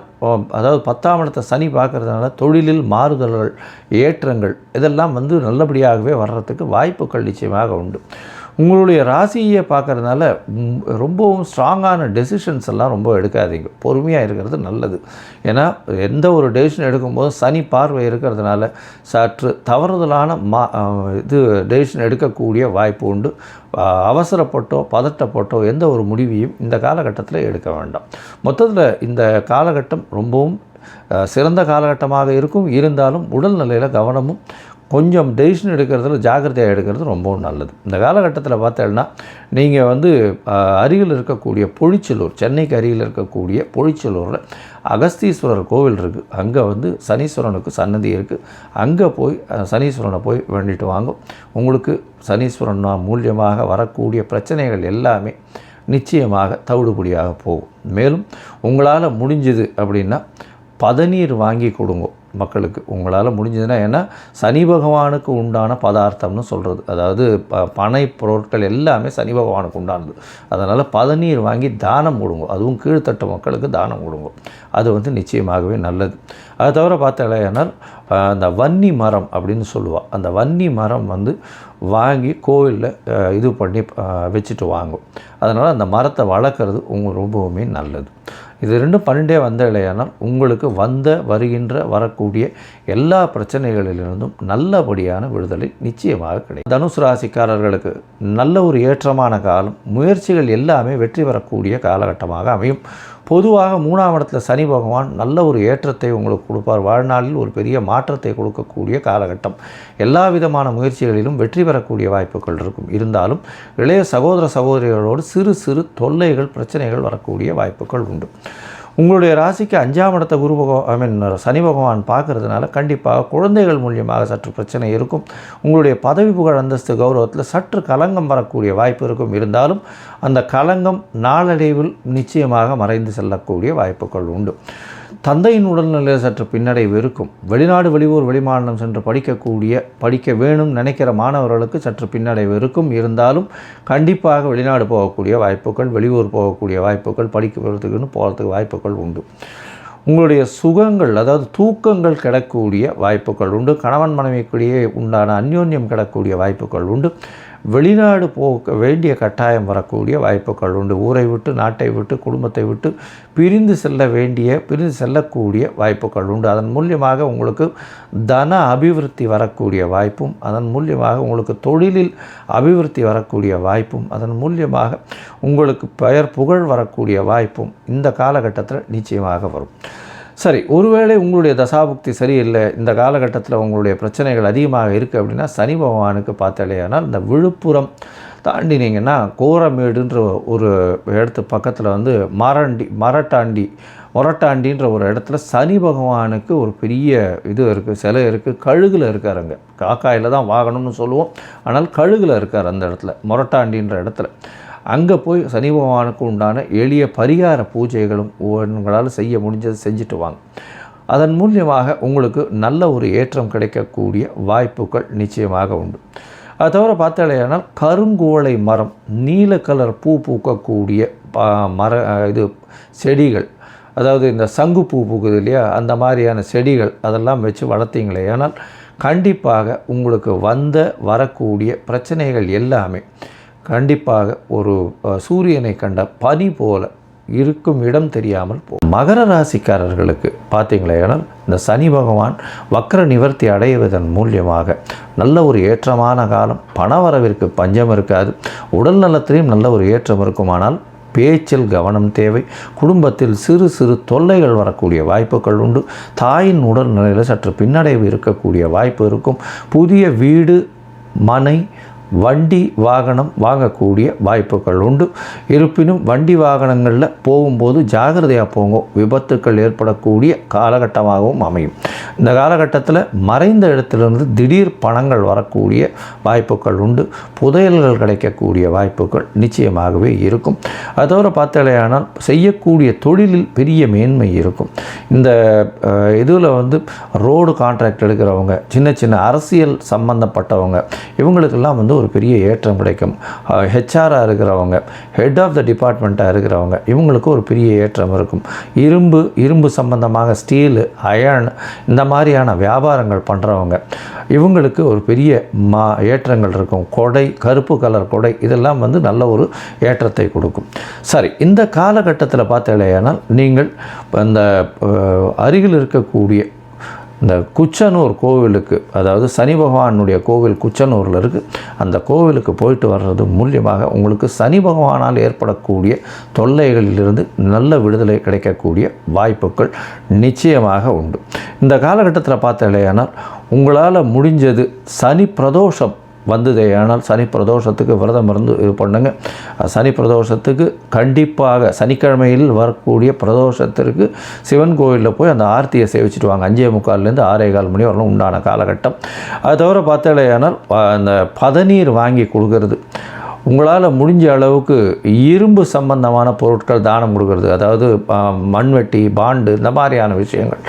அதாவது பத்தாம் இடத்தை சனி பார்க்குறதுனால தொழிலில் மாறுதல்கள் ஏற்றங்கள் இதெல்லாம் வந்து நல்லபடியாகவே வர்றதுக்கு வாய்ப்புகள் நிச்சயமாக உண்டு. உங்களுடைய ராசியை பார்க்குறதுனால ரொம்பவும் ஸ்ட்ராங்கான டெசிஷன்ஸ் எல்லாம் ரொம்ப எடுக்காதீங்க. பொறுமையாக இருக்கிறது நல்லது. ஏன்னா எந்த ஒரு டெசிஷன் எடுக்கும்போது சனி பார்வை இருக்கிறதுனால சற்று தவறுதலான மா இது டெசிஷன் எடுக்கக்கூடிய வாய்ப்பு உண்டு. அவசரப்பட்டோ பதட்டப்பட்டோ எந்த ஒரு முடிவையும் இந்த காலகட்டத்தில் எடுக்க வேண்டாம். மொத்தத்தில் இந்த காலகட்டம் ரொம்பவும் சிறந்த காலகட்டமாக இருக்கும். இருந்தாலும் உடல்நிலையில் கவனமும் கொஞ்சம் டெசிஷன் எடுக்கிறதுல ஜாக்கிரதையாக எடுக்கிறது ரொம்பவும் நல்லது. இந்த காலகட்டத்தில் பார்த்தேன்னா நீங்கள் வந்து அருகில் இருக்கக்கூடிய பொழிச்சலூர் சென்னைக்கு அருகில் இருக்கக்கூடிய பொழிச்சலூரில் அகஸ்தீஸ்வரர் கோவில் இருக்குது அங்கே வந்து சனீஸ்வரனுக்கு சன்னதி இருக்குது அங்கே போய் சனீஸ்வரனை போய் வேண்டிட்டு வாங்க. உங்களுக்கு சனீஸ்வரன் மூலியமாக வரக்கூடிய பிரச்சனைகள் எல்லாமே நிச்சயமாக தவிடுபடியாக போகும். மேலும் உங்களால் முடிஞ்சது அப்படின்னா பதநீர் வாங்கி கொடுங்க. மக்களுக்கு. உங்களால் முடிஞ்சதுன்னா ஏன்னா சனி பகவானுக்கு உண்டான பதார்த்தம்னு சொல்கிறது அதாவது ப பனை பொருட்கள் எல்லாமே சனி பகவானுக்கு உண்டானது. அதனால் பதநீர் வாங்கி தானம் கொடுங்க. அதுவும் கீழ்த்தட்ட மக்களுக்கு தானம் கொடுங்க. அது வந்து நிச்சயமாகவே நல்லது. அது தவிர பார்த்தாலேனால் அந்த வன்னி மரம் அப்படின்னு சொல்லுவாள் அந்த வன்னி மரம் வந்து வாங்கி கோவிலில் இது பண்ணி வச்சுட்டு வாங்கும். அதனால் அந்த மரத்தை வளர்க்குறது உங்கள் ரொம்பவுமே நல்லது. இது ரெண்டும் பன்னெண்டே வந்த இல்லையானால் உங்களுக்கு வந்த வருகின்ற வரக்கூடிய எல்லா பிரச்சனைகளிலிருந்தும் நல்லபடியான விடுதலை நிச்சயமாக கிடைக்கும். தனுசு ராசிக்காரர்களுக்கு நல்ல ஒரு ஏற்றமான காலம் முயற்சிகள் எல்லாமே வெற்றி பெறக்கூடிய காலகட்டமாக அமையும். பொதுவாக மூணாம் இடத்துல சனி பகவான் நல்ல ஒரு ஏற்றத்தை உங்களுக்கு கொடுப்பார். வாழ்நாளில் ஒரு பெரிய மாற்றத்தை கொடுக்கக்கூடிய காலகட்டம். எல்லா விதமான முயற்சிகளிலும் வெற்றி பெறக்கூடிய வாய்ப்புகள் இருக்கும். இருந்தாலும் இளைய சகோதர சகோதரிகளோடு சிறு சிறு தொல்லைகள் பிரச்சனைகள் வரக்கூடிய வாய்ப்புகள் உண்டு. உங்களுடைய ராசிக்கு அஞ்சாம் இடத்த குரு பகவான் ஐ மீன் சனி பகவான் பார்க்கறதுனால கண்டிப்பாக குழந்தைகள் மூலியமாக சற்று பிரச்சனை இருக்கும். உங்களுடைய பதவி புகழ் அந்தஸ்து கௌரவத்தில் சற்று கலங்கம் வரக்கூடிய வாய்ப்பு இருக்கும். இருந்தாலும் அந்த கலங்கம் நாளடைவில் நிச்சயமாக மறைந்து செல்லக்கூடிய வாய்ப்புகள் உண்டு. தந்தையின் உடல்நிலையில் சற்று பின்னடைவு இருக்கும் வெளிநாடு வெளியூர் வெளிமாநிலம் சென்று படிக்கக்கூடிய படிக்க வேணும் நினைக்கிற மாணவர்களுக்கு சற்று பின்னடைவு இருக்கும் இருந்தாலும் கண்டிப்பாக வெளிநாடு போகக்கூடிய வாய்ப்புகள் வெளியூர் போகக்கூடிய வாய்ப்புகள் படிக்கிறதுக்குன்னு போகிறதுக்கு வாய்ப்புகள் உண்டு. உங்களுடைய சுகங்கள் அதாவது தூக்கங்கள் கிடக்கூடிய வாய்ப்புகள் உண்டு. கணவன் மனைவிக்குள்ளேயே உண்டான அந்யோன்யம் கிடக்கூடிய வாய்ப்புகள் உண்டு. வெளிநாடு போக வேண்டிய கட்டாயம் வரக்கூடிய வாய்ப்புகள் உண்டு. ஊரை விட்டு நாட்டை விட்டு குடும்பத்தை விட்டு பிரிந்து செல்ல வேண்டிய பிரிந்து செல்லக்கூடிய வாய்ப்புகள் உண்டு. அதன் மூலியமாக உங்களுக்கு தன அபிவிருத்தி வரக்கூடிய வாய்ப்பும் அதன் மூலியமாக உங்களுக்கு தொழிலில் அபிவிருத்தி வரக்கூடிய வாய்ப்பும் அதன் மூலியமாக உங்களுக்கு பெயர் புகழ் வரக்கூடிய வாய்ப்பும் இந்த காலகட்டத்தில் நிச்சயமாக வரும். சரி ஒருவேளை உங்களுடைய தசாபுக்தி சரியில்லை இந்த காலகட்டத்தில் உங்களுடைய பிரச்சனைகள் அதிகமாக இருக்குது அப்படின்னா சனி பகவானுக்கு பார்த்தாலேயானால் இந்த விழுப்புரம் தாண்டினீங்கன்னா கோரமேடுன்ற ஒரு இடத்து பக்கத்தில் வந்து மரண்டி மரட்டாண்டி மொரட்டாண்டின்ற ஒரு இடத்துல சனி பகவானுக்கு ஒரு பெரிய இது இருக்குது சிலை இருக்குது கழுகில் இருக்காருங்க காக்காயில் தான் வாகனம்னு சொல்லுவோம். ஆனால் கழுகில் இருக்கார் அந்த இடத்துல மொரட்டாண்டின்ற இடத்துல. அங்கே போய் சனி பகவானுக்கு உண்டான எளிய பரிகார பூஜைகளும் உங்களால் செய்ய முடிஞ்சது செஞ்சுட்டு வாங்க. அதன் மூலியமாக உங்களுக்கு நல்ல ஒரு ஏற்றம் கிடைக்கக்கூடிய வாய்ப்புகள் நிச்சயமாக உண்டு. அது தவிர பார்த்தாலேயானால் கருங்குவளை மரம் நீல கலர் பூ பூக்கக்கூடிய மர இது செடிகள் அதாவது இந்த சங்கு பூ பூக்குது இல்லையா அந்த மாதிரியான செடிகள் அதெல்லாம் வச்சு வளர்த்தீங்களே ஆனால் கண்டிப்பாக உங்களுக்கு வந்த வரக்கூடிய பிரச்சனைகள் எல்லாமே கண்டிப்பாக ஒரு சூரியனை கண்ட பனி போல இருக்கும் இடம் தெரியாமல் போ. மகர ராசிக்காரர்களுக்கு பார்த்தீங்களேனால் இந்த சனி பகவான் வக்ர நிவர்த்தி அடைவதன் மூலியமாக நல்ல ஒரு ஏற்றமான காலம். பணவரவிற்கு பஞ்சம் இருக்காது. உடல் நலத்திலையும் நல்ல ஒரு ஏற்றம் இருக்குமானால் பேச்சில் கவனம் தேவை. குடும்பத்தில் சிறு சிறு தொல்லைகள் வரக்கூடிய வாய்ப்புகள் உண்டு. தாயின் உடல்நிலையில் சற்று பின்னடைவு இருக்கக்கூடிய வாய்ப்பு இருக்கும். புதிய வீடு மனை வண்டி வாகனம் வாங்கக்கூடிய வாய்ப்புகள் உண்டு. இருப்பினும் வண்டி வாகனங்களில் போகும்போது ஜாகிரதையாக போங்க. விபத்துக்கள் ஏற்படக்கூடிய காலகட்டமாகவும் அமையும். இந்த காலகட்டத்தில் மறைந்த இடத்திலிருந்து திடீர் பணங்கள் வரக்கூடிய வாய்ப்புகள் உண்டு. புதையல்கள் கிடைக்கக்கூடிய வாய்ப்புகள் நிச்சயமாகவே இருக்கும். அது தவிர பார்த்தாலேயானால் செய்யக்கூடிய தொழிலில் பெரிய மேன்மை இருக்கும். இந்த இதில் வந்து ரோடு கான்ட்ராக்ட் எடுக்கிறவங்க சின்ன சின்ன அரசியல் சம்பந்தப்பட்டவங்க இவங்களுக்கெல்லாம் வந்து ஒரு பெரிய ஏற்றம் கிடைக்கும். ஹெச்ஆராக இருக்கிறவங்க ஹெட் ஆஃப் த டிபார்ட்மெண்ட்டாக இருக்கிறவங்க இவங்களுக்கு ஒரு பெரிய ஏற்றம் இருக்கும். இரும்பு இரும்பு சம்பந்தமாக ஸ்டீலு அயர்ன் இந்த மாதிரியான வியாபாரங்கள் பண்ணுறவங்க இவங்களுக்கு ஒரு பெரிய மா ஏற்றங்கள் இருக்கும். கொடை கருப்பு கலர் கொடை இதெல்லாம் வந்து நல்ல ஒரு ஏற்றத்தை கொடுக்கும். சரி இந்த காலகட்டத்தில் பார்த்தீங்களேனால் நீங்கள் அந்த அருகில் இருக்கக்கூடிய இந்த குச்சனூர் கோவிலுக்கு அதாவது சனி பகவானுடைய கோவில் குச்சனூரில் இருக்குது அந்த கோவிலுக்கு போயிட்டு வர்றது மூலியமாக உங்களுக்கு சனி பகவானால் ஏற்படக்கூடிய தொல்லைகளிலிருந்து நல்ல விடுதலை கிடைக்கக்கூடிய வாய்ப்புகள் நிச்சயமாக உண்டு. இந்த காலகட்டத்தில் பார்த்தாலேயானால் உங்களால் முடிஞ்சது சனி பிரதோஷம் வந்ததே. ஆனால் சனி பிரதோஷத்துக்கு விரதம் இருந்து இது பண்ணுங்க சனி பிரதோஷத்துக்கு கண்டிப்பாக சனிக்கிழமையில் வரக்கூடிய பிரதோஷத்திற்கு சிவன் கோயிலில் போய் அந்த ஆர்த்தியை சேவிச்சுட்டு வாங்க அஞ்சே முக்கால்லேருந்து ஆறே கால் மணி வரலாம் உண்டான காலகட்டம். அது தவிர பார்த்தாலேயானால் அந்த பதநீர் வாங்கி கொடுக்கறது. உங்களால் முடிஞ்ச அளவுக்கு இரும்பு சம்பந்தமான பொருட்கள் தானம் கொடுக்கறது. அதாவது மண்வெட்டி பாண்டு இந்த மாதிரியான விஷயங்கள்.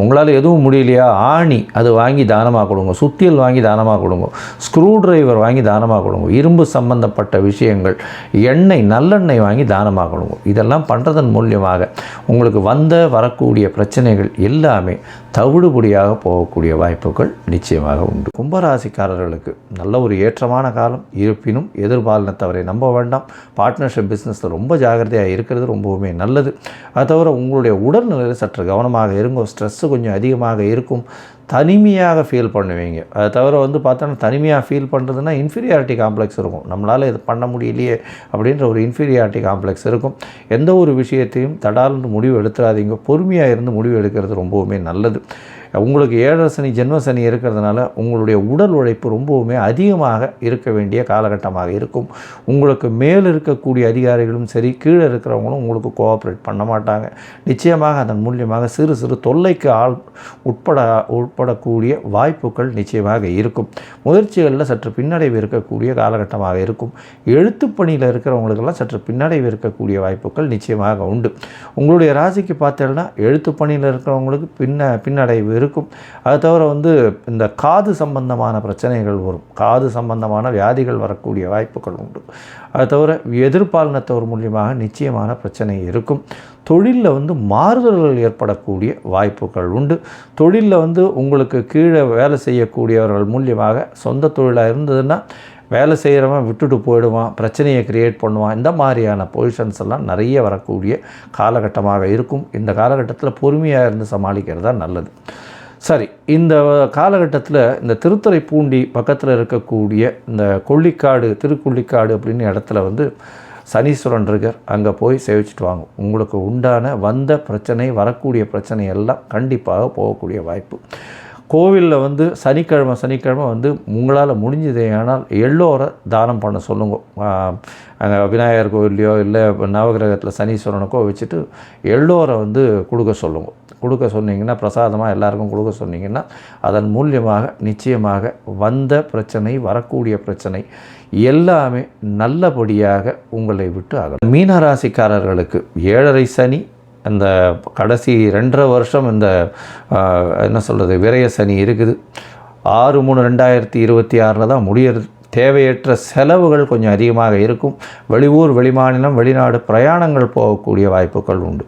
உங்களால் எதுவும் முடியலையா? ஆணி அது வாங்கி தானமாக கொடுங்க. சுத்தியல் வாங்கி தானமாக கொடுங்க. ஸ்க்ரூ டிரைவர் வாங்கி தானமாக கொடுங்க. இரும்பு சம்பந்தப்பட்ட விஷயங்கள் எண்ணெய் நல்லெண்ணெய் வாங்கி தானமாக கொடுங்க. இதெல்லாம் பண்ணுறதன் மூலியமாக உங்களுக்கு வந்த வரக்கூடிய பிரச்சனைகள் எல்லாமே தவிடுபடியாக போகக்கூடிய வாய்ப்புகள் நிச்சயமாக உண்டு. கும்பராசிக்காரர்களுக்கு நல்ல ஒரு ஏற்றமான காலம். இருப்பினும் எதிர்பாலினத்தவரை நம்ப வேண்டாம். பார்ட்னர்ஷிப் பிஸ்னஸில் ரொம்ப ஜாகிரதையாக இருக்கிறது ரொம்பவுமே நல்லது. அது தவிர உங்களுடைய உடல்நிலையில் சற்று கவனமாக இருங்க. ஸ்ட்ரெஸ்ஸு கொஞ்சம் அதிகமாக இருக்கும். தனிமையாக ஃபீல் பண்ணுவீங்க. அதை தவிர வந்து பார்த்தோன்னா தனிமையாக ஃபீல் பண்ணுறதுன்னா இன்ஃபீரியாரிட்டி காம்ப்ளெக்ஸ் இருக்கும். நம்மளால் இது பண்ண முடியலையே அப்படின்ற ஒரு இன்ஃபீரியாரிட்டி காம்ப்ளெக்ஸ் இருக்கும். எந்த ஒரு விஷயத்தையும் தடால்னு முடிவு எடுத்துடாதீங்க பொறுமையாக இருந்து முடிவு எடுக்கிறது ரொம்பவுமே நல்லது. உங்களுக்கு ஏழரை சனி ஜென்ம சனி இருக்கிறதுனால உங்களுடைய உடல் உழைப்பு ரொம்பவுமே அதிகமாக இருக்க வேண்டிய காலகட்டமாக இருக்கும். உங்களுக்கு மேல் இருக்கக்கூடிய அதிகாரிகளும் சரி கீழே இருக்கிறவங்களும் உங்களுக்கு கோஆப்ரேட் பண்ண மாட்டாங்க. நிச்சயமாக அதன் மூலியமாக சிறு சிறு தொல்லைக்கு ஆள் உட்பட உட்படக்கூடிய வாய்ப்புகள் நிச்சயமாக இருக்கும். முயற்சிகளில் சற்று பின்னடைவு இருக்கக்கூடிய காலகட்டமாக இருக்கும். எழுத்து பணியில் இருக்கிறவங்களுக்கெல்லாம் சற்று பின்னடைவு இருக்கக்கூடிய வாய்ப்புகள் நிச்சயமாக உண்டு. உங்களுடைய ராசிக்கு பார்த்தேன்னா எழுத்து பணியில் இருக்கிறவங்களுக்கு பின்ன பின்னடைவு இருக்கும். அது தவிர வந்து இந்த காது சம்பந்தமான பிரச்சனைகள் வரும். காது சம்பந்தமான வியாதிகள் வரக்கூடிய வாய்ப்புகள் உண்டு. அது தவிர எதிர்பாலினத்தவர் மூலியமாக நிச்சயமான பிரச்சனை இருக்கும். தொழிலில் வந்து மாறுதல்கள் ஏற்படக்கூடிய வாய்ப்புகள் உண்டு. தொழிலில் வந்து உங்களுக்கு கீழே வேலை செய்யக்கூடியவர்கள் மூலியமாக சொந்த தொழிலாக இருந்ததுன்னா வேலை செய்கிறவன் விட்டுட்டு போயிடுவான் பிரச்சனையை க்ரியேட் பண்ணுவான். இந்த மாதிரியான பொசிஷன்ஸ் எல்லாம் நிறைய வரக்கூடிய காலகட்டமாக இருக்கும். இந்த காலகட்டத்தில் பொறுமையாக இருந்து சமாளிக்கிறது தான் நல்லது. சரி இந்த காலகட்டத்தில் இந்த திருத்துறை பூண்டி பக்கத்தில் இருக்கக்கூடிய இந்த கொள்ளிக்காடு திருக்கொள்ளிக்காடு அப்படின்னு இடத்துல வந்து சனீஸ்வரன் இருக்கார். அங்கே போய் சேவிச்சிட்டு வாங்க. உங்களுக்கு உண்டான வந்த பிரச்சனை வரக்கூடிய பிரச்சனை எல்லாம் கண்டிப்பாக போகக்கூடிய வாய்ப்பு. கோவிலில் வந்து சனிக்கிழமை சனிக்கிழமை வந்து உங்களால் முடிஞ்சதே ஆனால் எள்ளோரை தானம் பண்ண சொல்லுங்க. அங்கே விநாயகர் கோவில்லையோ இல்லை நவகிரகத்தில் சனீஸ்வரனுக்கோ வச்சுட்டு எள்ளோரை வந்து கொடுக்க சொல்லுங்கள் கொடுக்க சொன்னீங்கன்னா பிரசாதமாக எல்லாருக்கும் கொடுக்க சொன்னீங்கன்னா அதன் மூலியமாக நிச்சயமாக வந்த பிரச்சனை வரக்கூடிய பிரச்சனை எல்லாமே நல்லபடியாக உங்களை விட்டு அகலும். மீனராசிக்காரர்களுக்கு ஏழரை சனி இந்த கடைசி ரெண்டரை வருஷம் இந்த என்ன சொல்கிறது விரய சனி இருக்குது. ஆறு மூணு ரெண்டாயிரத்தி இருபத்தி ஆறில் தான் முடியறது. தேவையற்ற செலவுகள் கொஞ்சம் அதிகமாக இருக்கும். வெளியூர் வெளிமாநிலம் வெளிநாடு பிரயாணங்கள் போகக்கூடிய வாய்ப்புகள் உண்டு.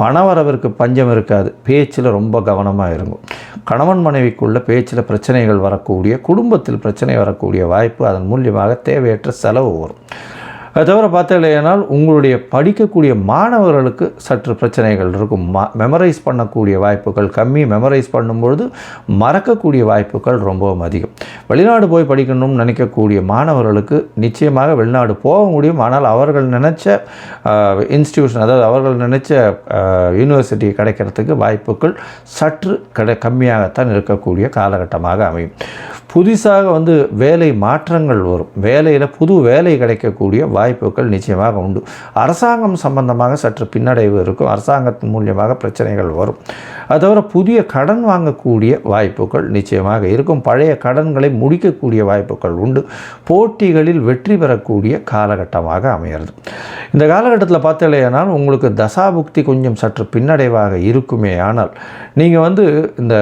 பணவரவிற்கு பஞ்சம் இருக்காது. பேச்சில் ரொம்ப கவனமாக இருக்கும் கணவன் மனைவிக்குள்ள பேச்சில் பிரச்சனைகள் வரக்கூடிய குடும்பத்தில் பிரச்சனை வரக்கூடிய வாய்ப்பு அதன் மூலியமாக தேவையற்ற செலவு வரும். அது தவிர பார்த்தீங்கன்னா உங்களுடைய படிக்கக்கூடிய மாணவர்களுக்கு சற்று பிரச்சனைகள் இருக்கும். ம மெமரைஸ் பண்ணக்கூடிய வாய்ப்புகள் கம்மி. மெமரைஸ் பண்ணும்பொழுது மறக்கக்கூடிய வாய்ப்புகள் ரொம்பவும் அதிகம். வெளிநாடு போய் படிக்கணும்னு நினைக்கக்கூடிய மாணவர்களுக்கு நிச்சயமாக வெளிநாடு போக முடியும். ஆனால் அவர்கள் நினச்ச இன்ஸ்டியூஷன் அதாவது அவர்கள் நினச்ச யூனிவர்சிட்டி கிடைக்கிறதுக்கு வாய்ப்புகள் சற்று கிடை கம்மியாகத்தான் இருக்கக்கூடிய காலகட்டமாக அமையும். புதுசாக வந்து வேலை மாற்றங்கள் வரும். வேலையில் புது வேலை கிடைக்கக்கூடிய வாய்ப்புகள் நிச்சயமாக உண்டு. அரசாங்கம் சம்பந்தமாக சற்று பின்னடைவு இருக்கும். அரசாங்கத்தின் மூலியமாக பிரச்சனைகள் வரும். அது தவிர புதிய கடன் வாங்கக்கூடிய வாய்ப்புகள் நிச்சயமாக இருக்கும். பழைய கடன்களை முடிக்கக்கூடிய வாய்ப்புகள் உண்டு. போட்டிகளில் வெற்றி பெறக்கூடிய காலகட்டமாக அமைகிறது. இந்த காலகட்டத்தில் பார்த்தீங்கன்னா உங்களுக்கு தசாபுக்தி கொஞ்சம் சற்று பின்னடைவாக இருக்குமே. ஆனால் நீங்கள் வந்து இந்த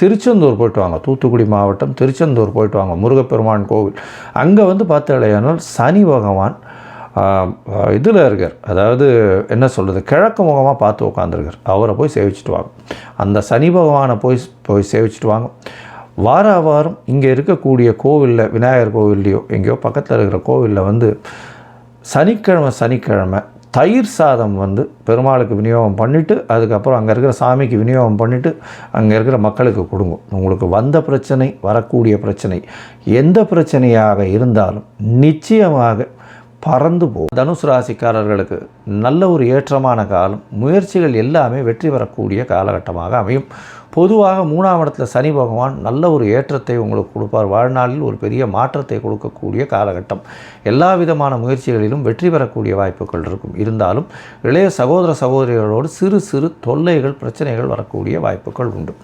திருச்செந்தூர் போயிட்டு வாங்க. தூத்துக்குடி மாவட்டம் திருச்செந்தூர் போயிட்டு வாங்க. முருகப்பெருமான் கோவில். அங்கே வந்து பார்த்தாலேயானால் சனி பகவான் இதில் இருக்கார். அதாவது என்ன சொல்கிறது கிழக்கு முகமாக பார்த்து உட்காந்துருக்கார் அவரை போய் சேவிச்சுட்டு வாங்க. அந்த சனி பகவானை போய் போய் சேவிச்சுட்டு வாங்க. வார வாரம் இங்கே இருக்கக்கூடிய கோவிலில் விநாயகர் கோவில்லையோ எங்கேயோ பக்கத்தில் இருக்கிற கோவிலில் வந்து சனிக்கிழமை சனிக்கிழமை தயிர் சாதம் வந்து பெருமாளுக்கு விநியோகம் பண்ணிவிட்டு அதுக்கப்புறம் அங்கே இருக்கிற சாமிக்கு விநியோகம் பண்ணிவிட்டு அங்கே இருக்கிற மக்களுக்கு கொடுங்க. உங்களுக்கு வந்த பிரச்சனை வரக்கூடிய பிரச்சனை எந்த பிரச்சனையாக இருந்தாலும் நிச்சயமாக பறந்து போகும் தனுசு ராசிக்காரர்களுக்கு நல்ல ஒரு ஏற்றமான காலம். முயற்சிகள் எல்லாமே வெற்றி பெறக்கூடிய காலகட்டமாக அமையும். பொதுவாக மூணாம் இடத்துல சனி பகவான் நல்ல ஒரு ஏற்றத்தை உங்களுக்கு கொடுப்பார். வாழ்நாளில் ஒரு பெரிய மாற்றத்தை கொடுக்கக்கூடிய காலகட்டம். எல்லா விதமான முயற்சிகளிலும் வெற்றி பெறக்கூடிய வாய்ப்புகள் இருக்கும். இருந்தாலும் இளைய சகோதர சகோதரிகளோடு சிறு சிறு தொல்லைகள் பிரச்சனைகள் வரக்கூடிய வாய்ப்புகள் உண்டு.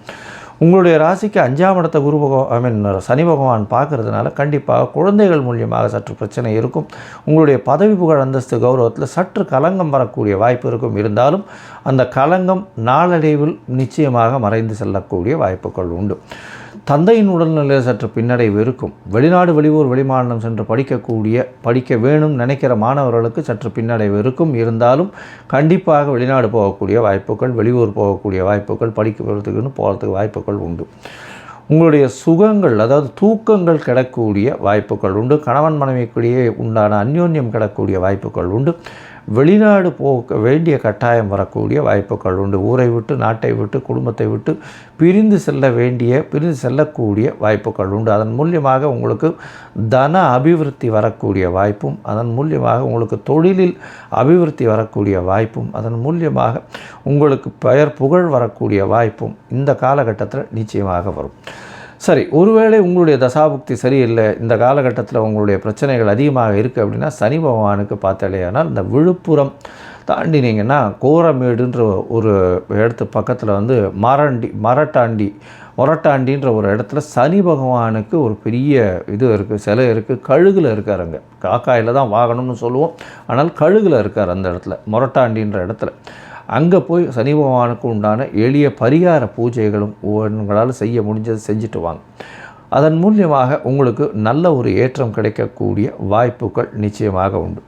உங்களுடைய ராசிக்கு அஞ்சாம் இடத்த குரு பகவான் ஐ மீன் சனி பகவான் பார்க்கறதுனால கண்டிப்பாக குழந்தைகள் மூலியமாக சற்று பிரச்சனை இருக்கும். உங்களுடைய பதவி புகழ் அந்தஸ்து கௌரவத்தில் சற்று கலங்கம் வரக்கூடிய வாய்ப்பு இருக்கும். இருந்தாலும் அந்த கலங்கம் நாளடைவில் நிச்சயமாக மறைந்து செல்லக்கூடிய வாய்ப்புகள் உண்டு. தந்தையின் உடல்நிலை சற்று பின்னடைவு இருக்கும் வெளிநாடு வெளியூர் வெளிமாநிலம் சென்று படிக்கக்கூடிய படிக்க வேணும் நினைக்கிற மாணவர்களுக்கு சற்று பின்னடைவு இருக்கும் இருந்தாலும் கண்டிப்பாக வெளிநாடு போகக்கூடிய வாய்ப்புகள் வெளியூர் போகக்கூடிய வாய்ப்புகள் படிக்கிறதுக்குன்னு போகிறதுக்கு வாய்ப்புகள் உண்டு. உங்களுடைய சுகங்கள் அதாவது தூக்கங்கள் கிடக்கூடிய வாய்ப்புகள் உண்டு. கணவன் மனைவிக்குள்ளேயே உண்டான அந்யோன்யம் கிடக்கூடிய வாய்ப்புகள் உண்டு. வெளிநாடு போக வேண்டிய கட்டாயம் வரக்கூடிய வாய்ப்புகள் உண்டு. ஊரை விட்டு நாட்டை விட்டு குடும்பத்தை விட்டு பிரிந்து செல்ல வேண்டிய பிரிந்து செல்லக்கூடிய வாய்ப்புகள் உண்டு. அதன் மூலியமாக உங்களுக்கு தன அபிவிருத்தி வரக்கூடிய வாய்ப்பும் அதன் மூலியமாக உங்களுக்கு தொழிலில் அபிவிருத்தி வரக்கூடிய வாய்ப்பும் அதன் மூலியமாக உங்களுக்கு பெயர் புகழ் வரக்கூடிய வாய்ப்பும் இந்த காலகட்டத்தில் நிச்சயமாக வரும். சரி ஒருவேளை உங்களுடைய தசாபுக்தி சரியில்லை இந்த காலகட்டத்தில் உங்களுடைய பிரச்சனைகள் அதிகமாக இருக்குது அப்படின்னா சனி பகவானுக்கு பார்த்தாலேயானால் இந்த விழுப்புரம் தாண்டினீங்கன்னா கோரமேடுன்ற ஒரு இடத்து பக்கத்தில் வந்து மரண்டி மரட்டாண்டி மொரட்டாண்டின்ற ஒரு இடத்துல சனி பகவானுக்கு ஒரு பெரிய இது இருக்குது சிலை இருக்குது கழுகில் இருக்கார் அங்கே. காக்காயில் தான் வாகனம்னு சொல்லுவோம் ஆனால் கழுகில் இருக்கார் அந்த இடத்துல மொரட்டாண்டின்ற இடத்துல. அங்கே போய் சனி பகவானுக்கு உண்டான எளிய பரிகார பூஜைகளும் உங்களால் செய்ய முடிஞ்சது செஞ்சுட்டு வாங்க. அதன் மூலியமாக உங்களுக்கு நல்ல ஒரு ஏற்றம் கிடைக்கக்கூடிய வாய்ப்புகள் நிச்சயமாக உண்டு.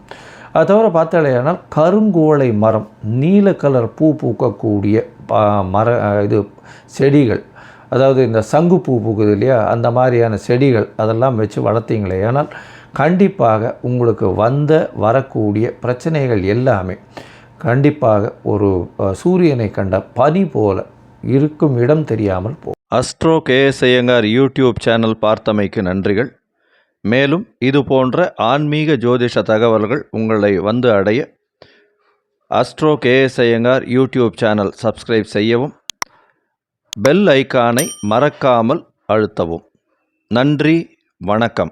அது தவிர பார்த்தாலேயானால் கருங்கோளை மரம் நீல கலர் பூ பூக்கக்கூடிய மர இது செடிகள் அதாவது இந்த சங்கு பூ பூக்குது இல்லையா அந்த மாதிரியான செடிகள் அதெல்லாம் வச்சு வளர்த்தீங்களே ஆனால் கண்டிப்பாக உங்களுக்கு வந்த வரக்கூடிய பிரச்சனைகள் எல்லாமே கண்டிப்பாக ஒரு சூரியனை கண்ட பனி போல இருக்கும் இடம் தெரியாமல் போ astro KS Iyengar YouTube channel பார்த்தமைக்கு நன்றிகள். மேலும் இது போன்ற ஆன்மீக ஜோதிஷ தகவல்கள் உங்களை வந்து அடைய astro KS Iyengar YouTube channel subscribe செய்யவும் பெல் ஐக்கானை மறக்காமல் அழுத்தவும். நன்றி வணக்கம்.